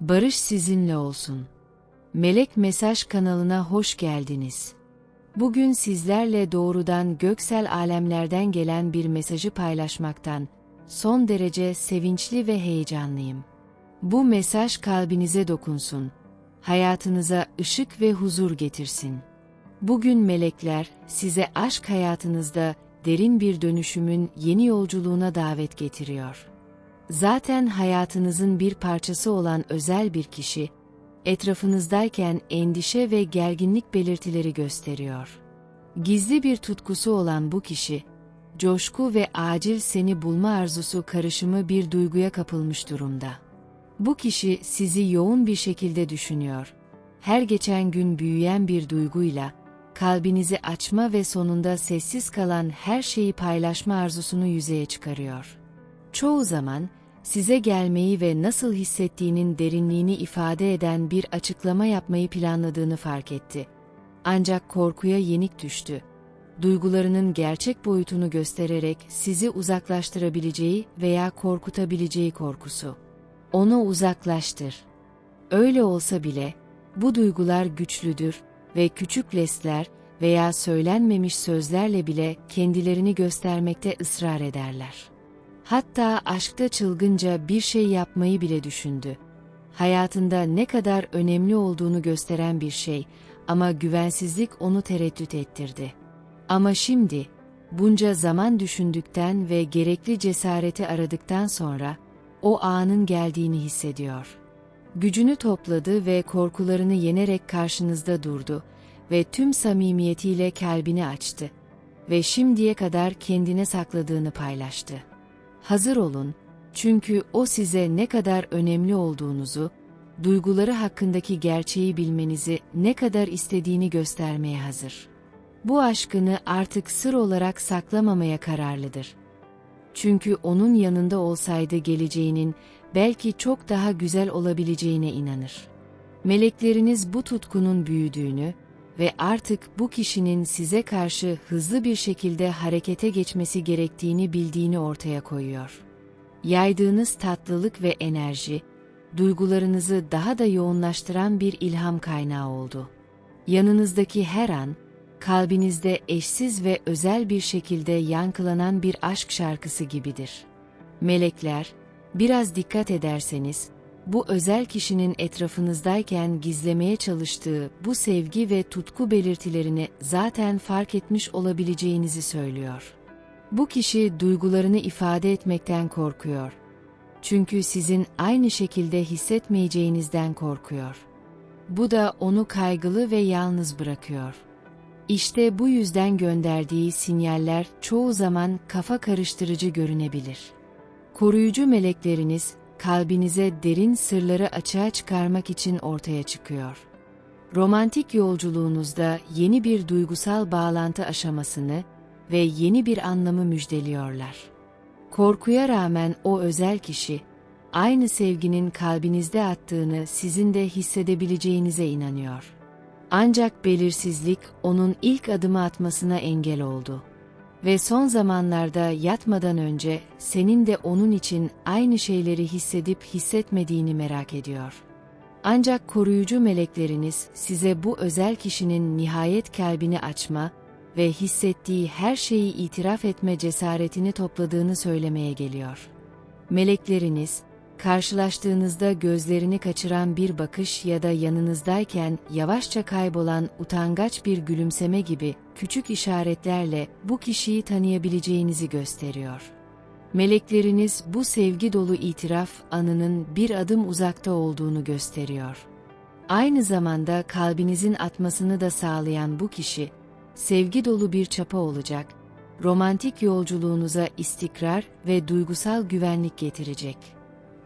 Barış sizinle olsun. Melek Mesaj kanalına hoş geldiniz. Bugün sizlerle doğrudan göksel alemlerden gelen bir mesajı paylaşmaktan son derece sevinçli ve heyecanlıyım. Bu mesaj kalbinize dokunsun. Hayatınıza ışık ve huzur getirsin. Bugün melekler size aşk hayatınızda derin bir dönüşümün yeni yolculuğuna davet getiriyor. Zaten hayatınızın bir parçası olan özel bir kişi, etrafınızdayken endişe ve gerginlik belirtileri gösteriyor. Gizli bir tutkusu olan bu kişi, coşku ve acil seni bulma arzusu karışımı bir duyguya kapılmış durumda. Bu kişi sizi yoğun bir şekilde düşünüyor. Her geçen gün büyüyen bir duyguyla, kalbinizi açma ve sonunda sessiz kalan her şeyi paylaşma arzusunu yüzeye çıkarıyor. Çoğu zaman, size gelmeyi ve nasıl hissettiğinin derinliğini ifade eden bir açıklama yapmayı planladığını fark etti. Ancak korkuya yenik düştü. Duygularının gerçek boyutunu göstererek sizi uzaklaştırabileceği veya korkutabileceği korkusu. Onu uzaklaştır. Öyle olsa bile, bu duygular güçlüdür ve küçük lesler veya söylenmemiş sözlerle bile kendilerini göstermekte ısrar ederler. Hatta aşkta çılgınca bir şey yapmayı bile düşündü. Hayatında ne kadar önemli olduğunu gösteren bir şey ama güvensizlik onu tereddüt ettirdi. Ama şimdi, bunca zaman düşündükten ve gerekli cesareti aradıktan sonra, o anın geldiğini hissediyor. Gücünü topladı ve korkularını yenerek karşınızda durdu ve tüm samimiyetiyle kalbini açtı ve şimdiye kadar kendine sakladığını paylaştı. Hazır olun, çünkü o size ne kadar önemli olduğunuzu, duyguları hakkındaki gerçeği bilmenizi ne kadar istediğini göstermeye hazır. Bu aşkını artık sır olarak saklamamaya kararlıdır. Çünkü onun yanında olsaydı geleceğinin belki çok daha güzel olabileceğine inanır. Melekleriniz bu tutkunun büyüdüğünü ve artık bu kişinin size karşı hızlı bir şekilde harekete geçmesi gerektiğini bildiğini ortaya koyuyor. Yaydığınız tatlılık ve enerji, duygularınızı daha da yoğunlaştıran bir ilham kaynağı oldu. Yanınızdaki her an, kalbinizde eşsiz ve özel bir şekilde yankılanan bir aşk şarkısı gibidir. Melekler, biraz dikkat ederseniz, bu özel kişinin etrafınızdayken gizlemeye çalıştığı bu sevgi ve tutku belirtilerini zaten fark etmiş olabileceğinizi söylüyor. Bu kişi duygularını ifade etmekten korkuyor. Çünkü sizin aynı şekilde hissetmeyeceğinizden korkuyor. Bu da onu kaygılı ve yalnız bırakıyor. İşte bu yüzden gönderdiği sinyaller çoğu zaman kafa karıştırıcı görünebilir. Koruyucu melekleriniz kalbinize derin sırları açığa çıkarmak için ortaya çıkıyor. Romantik yolculuğunuzda yeni bir duygusal bağlantı aşamasını ve yeni bir anlamı müjdeliyorlar. Korkuya rağmen o özel kişi, aynı sevginin kalbinizde attığını sizin de hissedebileceğinize inanıyor. Ancak belirsizlik onun ilk adımı atmasına engel oldu. Ve son zamanlarda yatmadan önce senin de onun için aynı şeyleri hissedip hissetmediğini merak ediyor. Ancak koruyucu melekleriniz size bu özel kişinin nihayet kalbini açma ve hissettiği her şeyi itiraf etme cesaretini topladığını söylemeye geliyor. Melekleriniz, karşılaştığınızda gözlerini kaçıran bir bakış ya da yanınızdayken yavaşça kaybolan utangaç bir gülümseme gibi küçük işaretlerle bu kişiyi tanıyabileceğinizi gösteriyor. Melekleriniz bu sevgi dolu itiraf anının bir adım uzakta olduğunu gösteriyor. Aynı zamanda kalbinizin atmasını da sağlayan bu kişi, sevgi dolu bir çapa olacak, romantik yolculuğunuza istikrar ve duygusal güvenlik getirecek.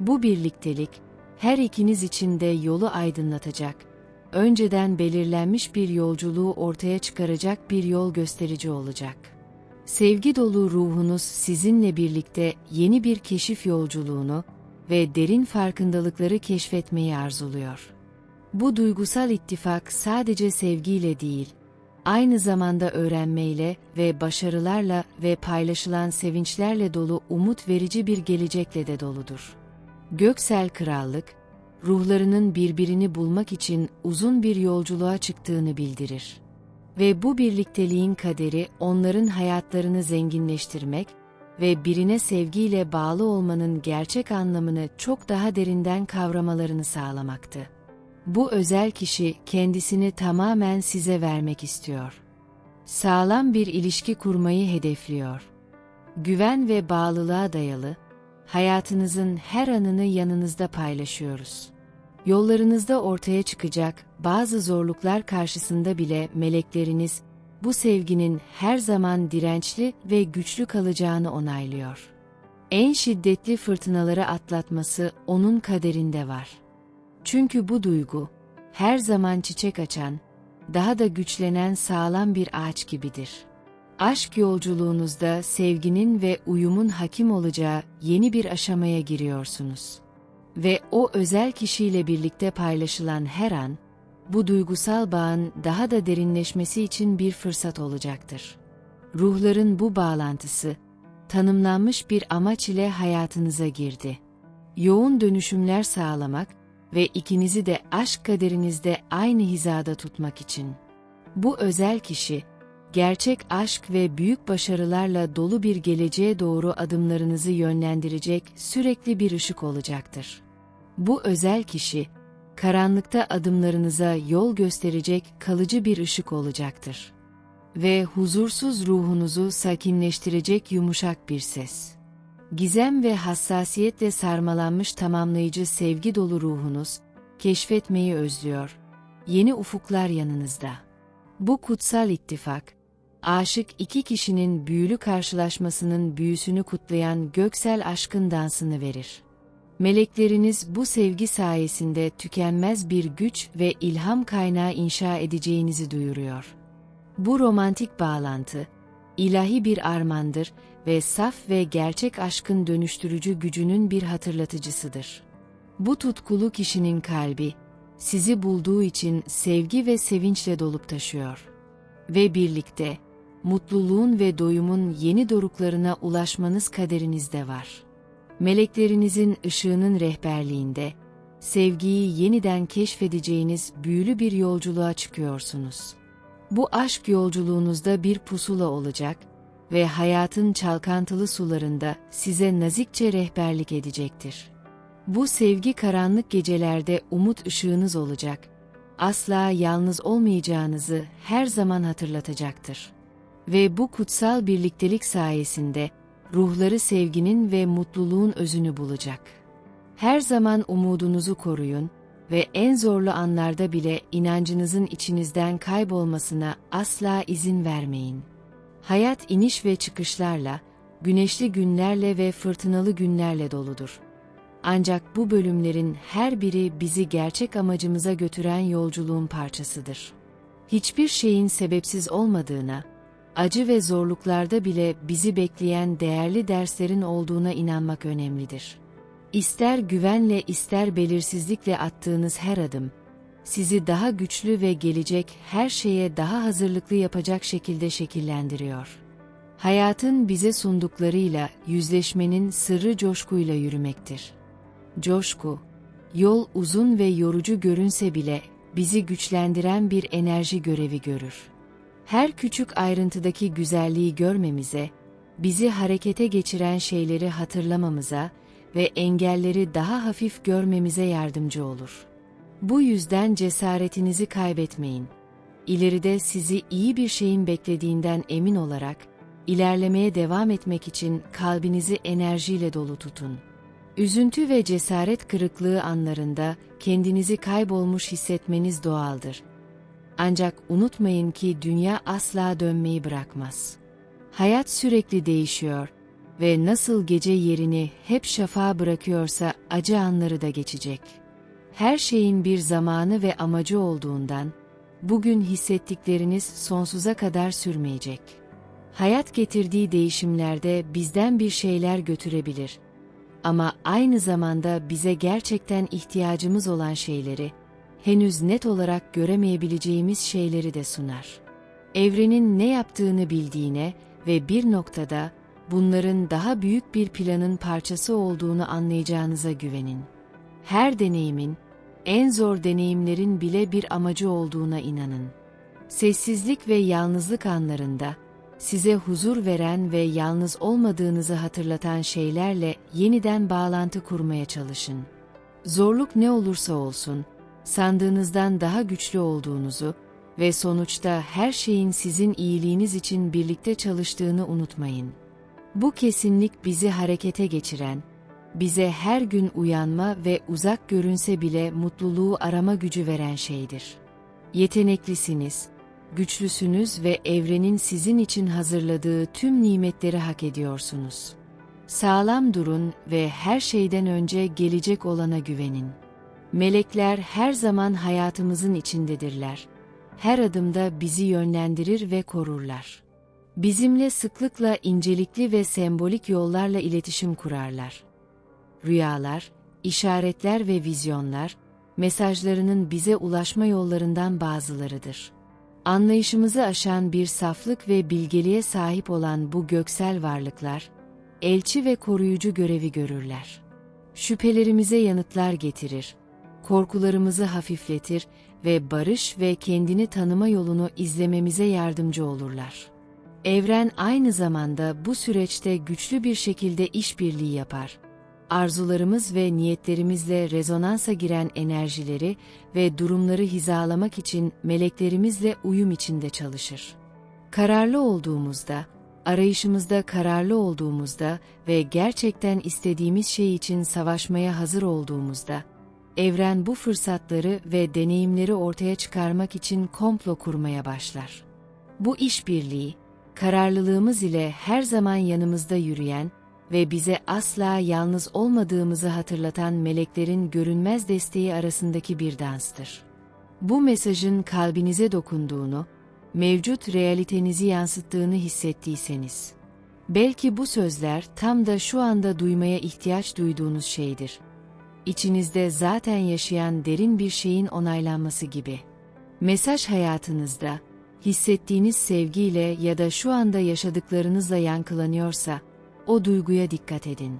Bu birliktelik, her ikiniz için de yolu aydınlatacak, önceden belirlenmiş bir yolculuğu ortaya çıkaracak bir yol gösterici olacak. Sevgi dolu ruhunuz sizinle birlikte yeni bir keşif yolculuğunu ve derin farkındalıkları keşfetmeyi arzuluyor. Bu duygusal ittifak sadece sevgiyle değil, aynı zamanda öğrenmeyle ve başarılarla ve paylaşılan sevinçlerle dolu umut verici bir gelecekle de doludur. Göksel Krallık, ruhlarının birbirini bulmak için uzun bir yolculuğa çıktığını bildirir. Ve bu birlikteliğin kaderi onların hayatlarını zenginleştirmek ve birine sevgiyle bağlı olmanın gerçek anlamını çok daha derinden kavramalarını sağlamaktı. Bu özel kişi kendisini tamamen size vermek istiyor. Sağlam bir ilişki kurmayı hedefliyor. Güven ve bağlılığa dayalı, hayatınızın her anını yanınızda paylaşıyoruz. Yollarınızda ortaya çıkacak bazı zorluklar karşısında bile melekleriniz bu sevginin her zaman dirençli ve güçlü kalacağını onaylıyor. En şiddetli fırtınaları atlatması onun kaderinde var. Çünkü bu duygu her zaman çiçek açan, daha da güçlenen sağlam bir ağaç gibidir. Aşk yolculuğunuzda sevginin ve uyumun hakim olacağı yeni bir aşamaya giriyorsunuz. Ve o özel kişiyle birlikte paylaşılan her an, bu duygusal bağın daha da derinleşmesi için bir fırsat olacaktır. Ruhların bu bağlantısı, tanımlanmış bir amaç ile hayatınıza girdi. Yoğun dönüşümler sağlamak ve ikinizi de aşk kaderinizde aynı hizada tutmak için. Bu özel kişi, gerçek aşk ve büyük başarılarla dolu bir geleceğe doğru adımlarınızı yönlendirecek sürekli bir ışık olacaktır. Bu özel kişi, karanlıkta adımlarınıza yol gösterecek kalıcı bir ışık olacaktır. Ve huzursuz ruhunuzu sakinleştirecek yumuşak bir ses. Gizem ve hassasiyetle sarmalanmış tamamlayıcı sevgi dolu ruhunuz, keşfetmeyi özlüyor. Yeni ufuklar yanınızda. Bu kutsal ittifak, aşık iki kişinin büyülü karşılaşmasının büyüsünü kutlayan göksel aşkın dansını verir. Melekleriniz bu sevgi sayesinde tükenmez bir güç ve ilham kaynağı inşa edeceğinizi duyuruyor. Bu romantik bağlantı, ilahi bir armandır ve saf ve gerçek aşkın dönüştürücü gücünün bir hatırlatıcısıdır. Bu tutkulu kişinin kalbi, sizi bulduğu için sevgi ve sevinçle dolup taşıyor. Ve birlikte, mutluluğun ve doyumun yeni doruklarına ulaşmanız kaderinizde var.'' meleklerinizin ışığının rehberliğinde, sevgiyi yeniden keşfedeceğiniz büyülü bir yolculuğa çıkıyorsunuz. Bu aşk yolculuğunuzda bir pusula olacak ve hayatın çalkantılı sularında size nazikçe rehberlik edecektir. Bu sevgi karanlık gecelerde umut ışığınız olacak, asla yalnız olmayacağınızı her zaman hatırlatacaktır. Ve bu kutsal birliktelik sayesinde, ruhları sevginin ve mutluluğun özünü bulacak. Her zaman umudunuzu koruyun ve en zorlu anlarda bile inancınızın içinizden kaybolmasına asla izin vermeyin. Hayat iniş ve çıkışlarla, güneşli günlerle ve fırtınalı günlerle doludur. Ancak bu bölümlerin her biri bizi gerçek amacımıza götüren yolculuğun parçasıdır. Hiçbir şeyin sebepsiz olmadığına, acı ve zorluklarda bile bizi bekleyen değerli derslerin olduğuna inanmak önemlidir. İster güvenle ister belirsizlikle attığınız her adım, sizi daha güçlü ve gelecek her şeye daha hazırlıklı yapacak şekilde şekillendiriyor. Hayatın bize sunduklarıyla yüzleşmenin sırrı coşkuyla yürümektir. Coşku, yol uzun ve yorucu görünse bile bizi güçlendiren bir enerji görevi görür her küçük ayrıntıdaki güzelliği görmemize, bizi harekete geçiren şeyleri hatırlamamıza ve engelleri daha hafif görmemize yardımcı olur. Bu yüzden cesaretinizi kaybetmeyin. İleride sizi iyi bir şeyin beklediğinden emin olarak, ilerlemeye devam etmek için kalbinizi enerjiyle dolu tutun. Üzüntü ve cesaret kırıklığı anlarında kendinizi kaybolmuş hissetmeniz doğaldır. Ancak unutmayın ki dünya asla dönmeyi bırakmaz. Hayat sürekli değişiyor ve nasıl gece yerini hep şafağa bırakıyorsa acı anları da geçecek. Her şeyin bir zamanı ve amacı olduğundan, bugün hissettikleriniz sonsuza kadar sürmeyecek. Hayat getirdiği değişimlerde bizden bir şeyler götürebilir. Ama aynı zamanda bize gerçekten ihtiyacımız olan şeyleri, henüz net olarak göremeyebileceğimiz şeyleri de sunar. Evrenin ne yaptığını bildiğine ve bir noktada bunların daha büyük bir planın parçası olduğunu anlayacağınıza güvenin. Her deneyimin, en zor deneyimlerin bile bir amacı olduğuna inanın. Sessizlik ve yalnızlık anlarında, size huzur veren ve yalnız olmadığınızı hatırlatan şeylerle yeniden bağlantı kurmaya çalışın. Zorluk ne olursa olsun, sandığınızdan daha güçlü olduğunuzu ve sonuçta her şeyin sizin iyiliğiniz için birlikte çalıştığını unutmayın. Bu kesinlik bizi harekete geçiren, bize her gün uyanma ve uzak görünse bile mutluluğu arama gücü veren şeydir. Yeteneklisiniz, güçlüsünüz ve evrenin sizin için hazırladığı tüm nimetleri hak ediyorsunuz. Sağlam durun ve her şeyden önce gelecek olana güvenin. Melekler her zaman hayatımızın içindedirler. Her adımda bizi yönlendirir ve korurlar. Bizimle sıklıkla incelikli ve sembolik yollarla iletişim kurarlar. Rüyalar, işaretler ve vizyonlar, mesajlarının bize ulaşma yollarından bazılarıdır. Anlayışımızı aşan bir saflık ve bilgeliğe sahip olan bu göksel varlıklar, elçi ve koruyucu görevi görürler. Şüphelerimize yanıtlar getirir, korkularımızı hafifletir ve barış ve kendini tanıma yolunu izlememize yardımcı olurlar. Evren aynı zamanda bu süreçte güçlü bir şekilde işbirliği yapar. Arzularımız ve niyetlerimizle rezonansa giren enerjileri ve durumları hizalamak için meleklerimizle uyum içinde çalışır. Kararlı olduğumuzda, arayışımızda kararlı olduğumuzda ve gerçekten istediğimiz şey için savaşmaya hazır olduğumuzda, evren bu fırsatları ve deneyimleri ortaya çıkarmak için komplo kurmaya başlar. Bu işbirliği, kararlılığımız ile her zaman yanımızda yürüyen ve bize asla yalnız olmadığımızı hatırlatan meleklerin görünmez desteği arasındaki bir danstır. Bu mesajın kalbinize dokunduğunu, mevcut realitenizi yansıttığını hissettiyseniz, belki bu sözler tam da şu anda duymaya ihtiyaç duyduğunuz şeydir. İçinizde zaten yaşayan derin bir şeyin onaylanması gibi. Mesaj hayatınızda, hissettiğiniz sevgiyle ya da şu anda yaşadıklarınızla yankılanıyorsa, o duyguya dikkat edin.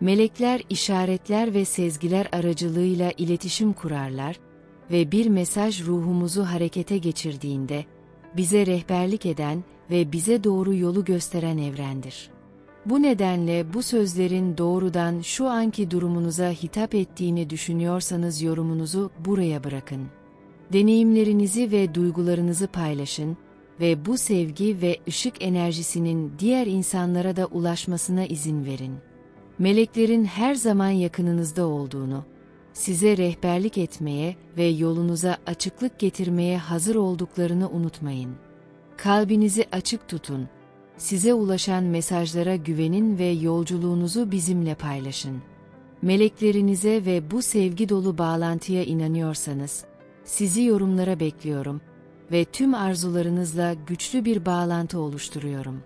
Melekler işaretler ve sezgiler aracılığıyla iletişim kurarlar ve bir mesaj ruhumuzu harekete geçirdiğinde, bize rehberlik eden ve bize doğru yolu gösteren evrendir. Bu nedenle bu sözlerin doğrudan şu anki durumunuza hitap ettiğini düşünüyorsanız yorumunuzu buraya bırakın. Deneyimlerinizi ve duygularınızı paylaşın ve bu sevgi ve ışık enerjisinin diğer insanlara da ulaşmasına izin verin. Meleklerin her zaman yakınınızda olduğunu, size rehberlik etmeye ve yolunuza açıklık getirmeye hazır olduklarını unutmayın. Kalbinizi açık tutun. Size ulaşan mesajlara güvenin ve yolculuğunuzu bizimle paylaşın. Meleklerinize ve bu sevgi dolu bağlantıya inanıyorsanız, sizi yorumlara bekliyorum ve tüm arzularınızla güçlü bir bağlantı oluşturuyorum.